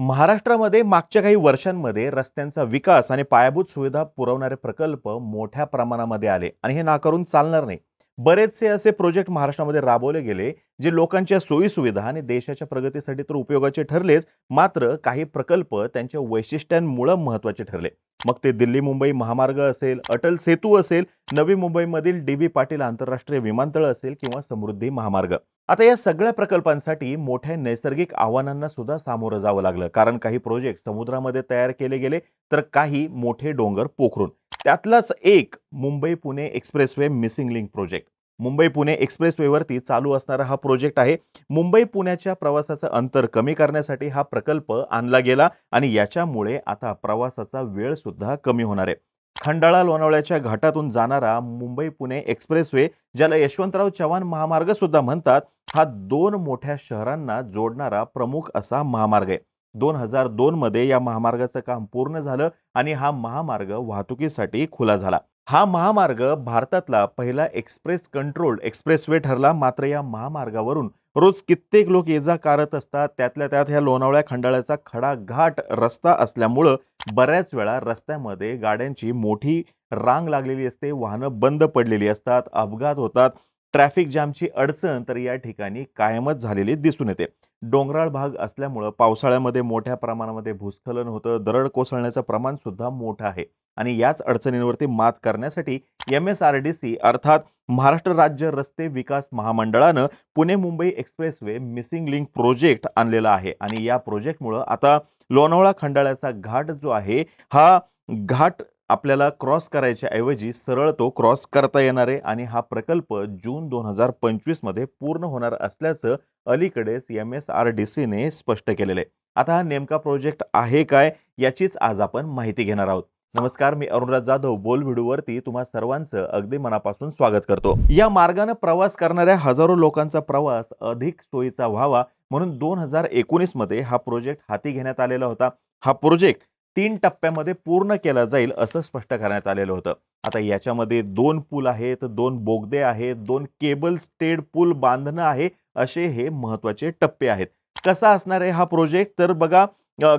महाराष्ट्रामध्ये मागच्या काही वर्षांमध्ये रस्त्यांचा विकास आणि पायाभूत सुविधा पुरवणारे प्रकल्प मोठ्या प्रमाणामध्ये आले आणि हे नाकारून चालणार नाही. बरेचसे असे प्रोजेक्ट महाराष्ट्रामध्ये राबवले गेले जे लोकांच्या सोयीसुविधा आणि देशाच्या प्रगतीसाठी तर उपयोगाचे ठरलेच मात्र काही प्रकल्प त्यांच्या वैशिष्ट्यांमुळे महत्त्वाचे ठरले. मग ते दिल्ली मुंबई महामार्ग असेल अटल सेतू असेल नवी मुंबईमधील डी बी पाटील आंतरराष्ट्रीय विमानतळ असेल किंवा समृद्धी महामार्ग. आता या सगळ्या प्रकल्पांसाठी मोठ्या नैसर्गिक आव्हानांना सुद्धा सामोरं जावं लागलं. कारण काही प्रोजेक्ट समुद्रामध्ये तयार केले गेले तर काही मोठे डोंगर पोखरून. त्यातलाच एक Mumbai Pune expressway missing link project Mumbai Pune एक्सप्रेसवेवरती चालू असणारा हा प्रोजेक्ट आहे. मुंबई पुण्याच्या प्रवासाचं अंतर कमी करण्यासाठी हा प्रकल्प आणला गेला आणि याच्यामुळे आता प्रवासाचा वेळ सुद्धा कमी होणार आहे. खंडाळा लोणावळ्याच्या घाटातून जाणारा मुंबई पुणे एक्सप्रेसवे ज्याला यशवंतराव चव्हाण महामार्ग सुद्धा म्हणतात हा दोन मोठ्या शहरांना जोडणारा प्रमुख असा महामार्ग आहे. दोन हजार दोन मध्ये या महामार्गाचं काम पूर्ण झालं आणि हा महामार्ग वाहतुकीसाठी खुला झाला. हा महामार्ग भारतातला पहिला एक्सप्रेस कंट्रोल्ड एक्सप्रेसवे ठरला. मात्र या महामार्गावरून रोज कित्येक लोक ये जा करत असतात. त्यातल्या त्यात ह्या लोणावळ्या खंडाळ्याचा खडा घाट रस्ता असल्यामुळं बऱ्याच वेळा रस्त्यामध्ये गाड्यांची मोठी रांग लागलेली असते वाहनं बंद पडलेली असतात अपघात होतात ट्रॅफिक जामची अडचण तर या ठिकाणी कायमच झालेली दिसून येते. डोंगराळ भाग असल्यामुळं पावसाळ्यामध्ये मोठ्या प्रमाणामध्ये भूस्खलन होतं दरड कोसळण्याचं प्रमाण सुद्धा मोठं आहे आणि याच अडचणींवरती मात करण्यासाठी M S R D C अर्थात महाराष्ट्र राज्य रस्ते विकास महामंडळानं Pune Mumbai expressway missing link project आणलेला आहे. आणि या प्रोजेक्टमुळं आता लोणावळा खंडाळ्याचा घाट जो आहे हा घाट आपल्याला क्रॉस करायच्या ऐवजी सरळ तो क्रॉस करता येणार आहे. आणि हा प्रकल्प जून दोन हजार पंचवीसमध्ये पूर्ण होणार असल्याचं अलीकडेच एम एस आर डी सीने स्पष्ट केलेलं आहे. आता हा नेमका प्रोजेक्ट आहे काय याचीच आज आपण माहिती घेणार आहोत. नमस्कार मी अरुणराज जाधव. बोल व्हिडिओवरती तुम्हा सर्वांचं अगदी मनापासून स्वागत करतो. या मार्गाने प्रवास करणाऱ्या हजारो लोकांचा प्रवास अधिक सोयीचा व्हावा म्हणून दोन हजार एकोणीसमध्ये हा प्रोजेक्ट हाती घेण्यात आलेला होता. हा प्रोजेक्ट तीन टप्प्यामध्ये पूर्ण केला जाईल असं स्पष्ट करण्यात आलेलं होतं. आता याच्यामध्ये दोन पूल आहेत दोन बोगदे आहेत दोन केबल स्टेड पूल बांधणं आहे असे हे महत्त्वाचे टप्पे आहेत. कसा असणार आहे हा प्रोजेक्ट? तर बघा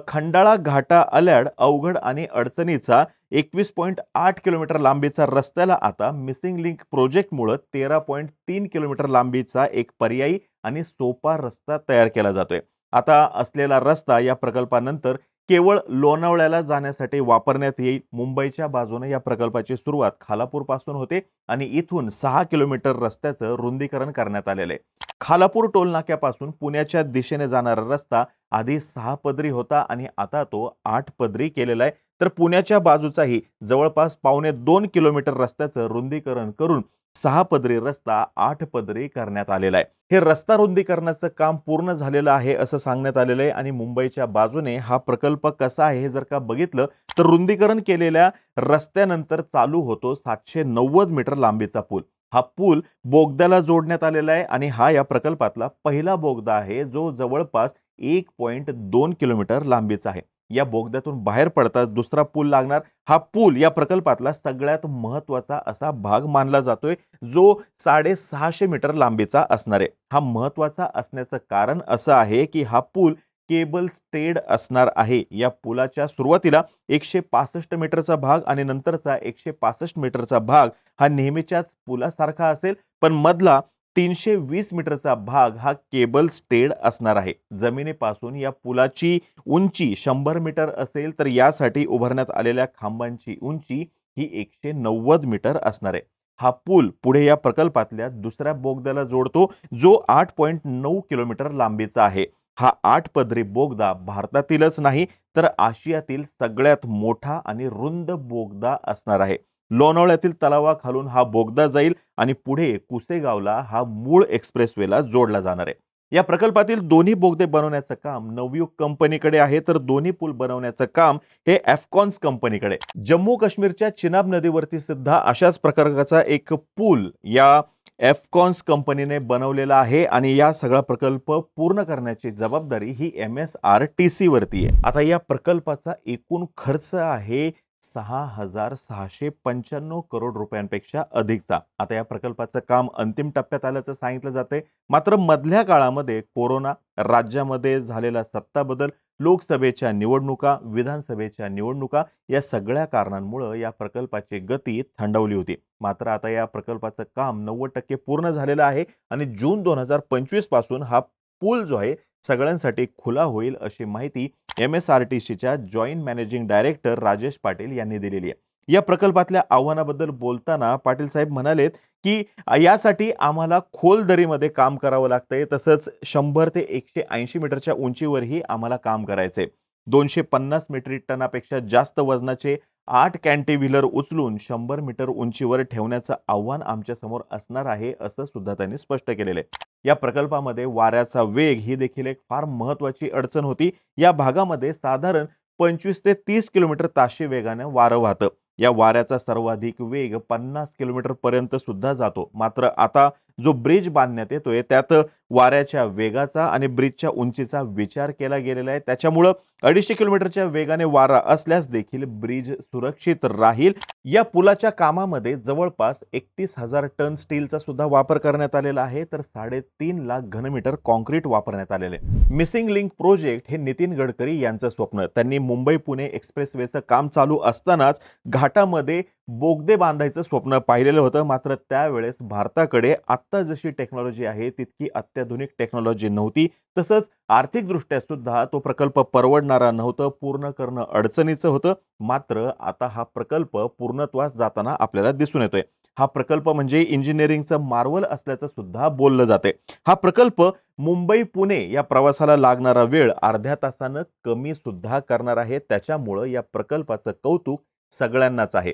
खंडाळा घाटा अल्याड अवघड आणि अडचणीचा एकवीस पॉईंट आठ किलोमीटर लांबीचा रस्त्याला आता मिसिंग लिंक प्रोजेक्टमुळं तेरा पॉईंट तीन किलोमीटर लांबीचा एक पर्यायी आणि सोपा रस्ता तयार केला जातोय. आता असलेला रस्ता या प्रकल्पानंतर केवळ लोणावळ्याला जाण्यासाठी वापरण्यात येईल. मुंबईच्या बाजूने या प्रकल्पाची सुरुवात खालापूरपासून होते आणि इथून सहा किलोमीटर रस्त्याचं रुंदीकरण करण्यात आलेलं आहे. खालापूर टोलनाक्यापासून पुण्याच्या दिशेने जाणारा रस्ता आधी सहा पदरी होता आणि आता तो आठ पदरी केलेला आहे. तर पुण्याच्या बाजूचाही जवळपास पावणे दोन किलोमीटर रस्त्याचं रुंदीकरण करून सहा पदरी रस्ता आठ पदरी करण्यात आलेला आहे. हे रस्ता रुंदीकरणाचं काम पूर्ण झालेलं आहे असं सांगण्यात आलेलं आहे आणि मुंबईच्या बाजूने हा प्रकल्प कसा आहे हे जर का बघितलं तर रुंदीकरण केलेल्या रस्त्यानंतर चालू होतो सातशे नव्वद मीटर लांबीचा पूल. हा पूल बोगद्याला जोडण्यात आलेला आहे आणि हा या प्रकल्पातला पहिला बोगदा आहे जो जवळपास एक पॉईंट दोन किलोमीटर लांबीचा आहे. या बोगद्यातून बाहेर पडताच दुसरा पूल लागणार. हा पूल या प्रकल्पातला सगळ्यात महत्त्वाचा असा भाग मानला जातोय जो साडेसहाशे मीटर लांबीचा असणार आहे. हा महत्त्वाचा असण्याचं कारण असं आहे की हा पूल केबल स्टेड असणार आहे. या पुलाच्या सुरुवातीला एकशे पासष्ट मीटरचा भाग आणि नंतरचा एकशे पासष्ट मीटरचा भाग हा नेहमीच्याच पुलासारखा असेल पण मधला तीनशे वीस मीटरचा भाग हा केबल स्टेड असणार आहे. जमिनीपासून या पुलाची उंची शंभर मीटर असेल तर यासाठी उभारण्यात आलेल्या खांबांची उंची ही एकशे नव्वद मीटर असणार आहे. हा पूल पुढे या प्रकल्पातल्या दुसऱ्या बोगद्याला जोडतो जो आठ पॉईंट नऊ किलोमीटर लांबीचा आहे. हा आठ पदरी बोगदा भारतातीलच नाही तर आशियातील सगळ्यात मोठा आणि रुंद बोगदा असणार आहे. लोणावळ्यातील तलावाखालून हा बोगदा जाईल आणि पुढे कुसेगावला हा मूळ एक्सप्रेसवेला जोडला जाणार आहे. या प्रकल्पातील दोन्ही बोगदे बनवण्याचं काम नवयुग कंपनीकडे आहे तर दोन्ही पूल बनवण्याचं काम हे एफकॉन्स कंपनीकडे. जम्मू काश्मीरच्या चिनाब नदीवरती सुद्धा अशाच प्रकारचा एक पूल या एफकॉन्स कंपनीने बनवलेला आहे आणि या सगळा प्रकल्प पूर्ण करण्याची जबाबदारी ही M S R T C वरती आहे. आता या प्रकल्पाचा एकूण खर्च आहे सहा हजार सहाशे पंच्याण्णव करोड रुपयांपेक्षा अधिकचा. आता या प्रकल्पाचं काम अंतिम टप्प्यात आल्याचं सांगितलं जातंय. मात्र मधल्या काळामध्ये कोरोना राज्यामध्ये झालेला सत्ता बदल लोकसभेच्या निवडणुका विधानसभेच्या निवडणुका या सगळ्या कारणांमुळं या प्रकल्पाची गती थंडवली होती. मात्र आता या प्रकल्पाचं काम नव्वद टक्के पूर्ण झालेलं आहे आणि जून दोन हजार पंचवीसपासून हा पूल जो आहे सगळ्यांसाठी खुला होईल अशी माहिती एम एस आर टी सीच्या joint managing director Rajesh Patil यांनी दिलेली आहे. या प्रकल्पातल्या आव्हानाबद्दल बोलताना पाटील साहेब म्हणालेत की यासाठी आम्हाला खोल दरीमध्ये काम करावं लागतंय तसंच शंभर ते एकशे ऐंशी मीटरच्या उंचीवरही आम्हाला काम करायचंय. दोनशे पन्नास मेट्रिक टनापेक्षा जास्त वजनाचे आठ कॅन्टीव्हिलर उचलून शंभर मीटर उंचीवर ठेवण्याचं आव्हान आमच्यासमोर असणार आहे असं सुद्धा त्यांनी स्पष्ट केलेलं आहे या प्रकल्पामध्ये वाऱ्याचा वेग ही देखील एक फार महत्वाची अडचण होती. या भागामध्ये साधारण पंचवीस ते तीस किलोमीटर ताशी वेगानं वारं वाहतं. या वाऱ्याचा सर्वाधिक वेग पन्नास किलोमीटर पर्यंत सुद्धा जातो. मात्र आता जो ब्रिज बांधण्यात येतोय त्यात वाऱ्याच्या वेगाचा आणि ब्रिजच्या उंचीचा विचार केला गेलेला आहे. त्याच्यामुळं अडीचशे किलोमीटरच्या वेगाने वारा असल्यास देखील ब्रिज सुरक्षित राहील. या पुलाच्या कामामध्ये जवळपास एकतीस हजार टन स्टीलचा सुद्धा वापर करण्यात आलेला आहे. तर साडेतीन लाख घनमीटर कॉन्क्रीट वापरण्यात आलेले आहे. मिसिंग लिंक प्रोजेक्ट हे नितीन गडकरी यांचं स्वप्न. त्यांनी मुंबई पुणे एक्सप्रेसवेचं काम चालू असतानाच घाटामध्ये बोगदे बांधायचं स्वप्न पाहिलेलं होतं. मात्र त्यावेळेस भारताकडे आत्ता जशी टेक्नॉलॉजी आहे तितकी अत्याधुनिक टेक्नॉलॉजी नव्हती. तसंच आर्थिकदृष्ट्या सुद्धा तो प्रकल्प परवडणारा नव्हतं पूर्ण करणं अडचणीचं होतं. मात्र आता हा प्रकल्प पूर्णत्वास जाताना आपल्याला दिसून येतोय. हा प्रकल्प म्हणजे इंजिनिअरिंगचं मार्वल असल्याचं सुद्धा बोललं जाते. हा प्रकल्प मुंबई पुणे या प्रवासाला लागणारा वेळ अर्ध्या तासानं कमी सुद्धा करणार आहे. त्याच्यामुळं या प्रकल्पाचं कौतुक सगळ्यांनाच आहे.